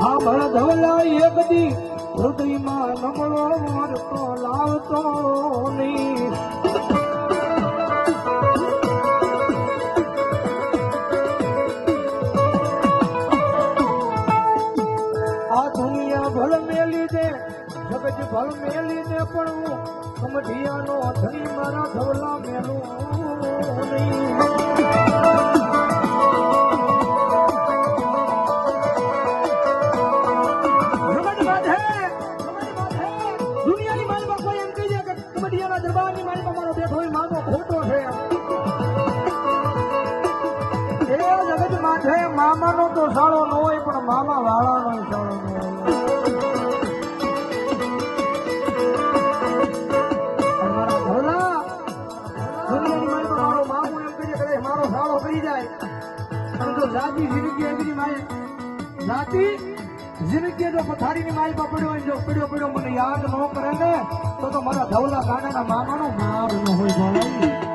હા, મારા ધવલા એક દી હૃદયમાં નબળો મરતો લાવતો નહીં. આ દુનિયા ભલ મેલી દે જગજ ભલ મેલી દે પણ હું કમઢિયાનો ધણી મારા ધવલા મેલું દરબારની માલમાં મારો બેઠો હોય, માનો ખોટો છે. એ જગત માથે મામાનો તો સાળો ન હોય, પણ મામા વાળાનો સાળો ન હોય. જો જાતિ જિંદગી એમની માય. જાતિ જિંદગી જો પથારીની માલમાં પડ્યો હોય જો પડ્યો પડ્યો, મને યાદ ન કરે ને, તો તો મારા ધવલા કાંડાના મામાનો માર ન હોય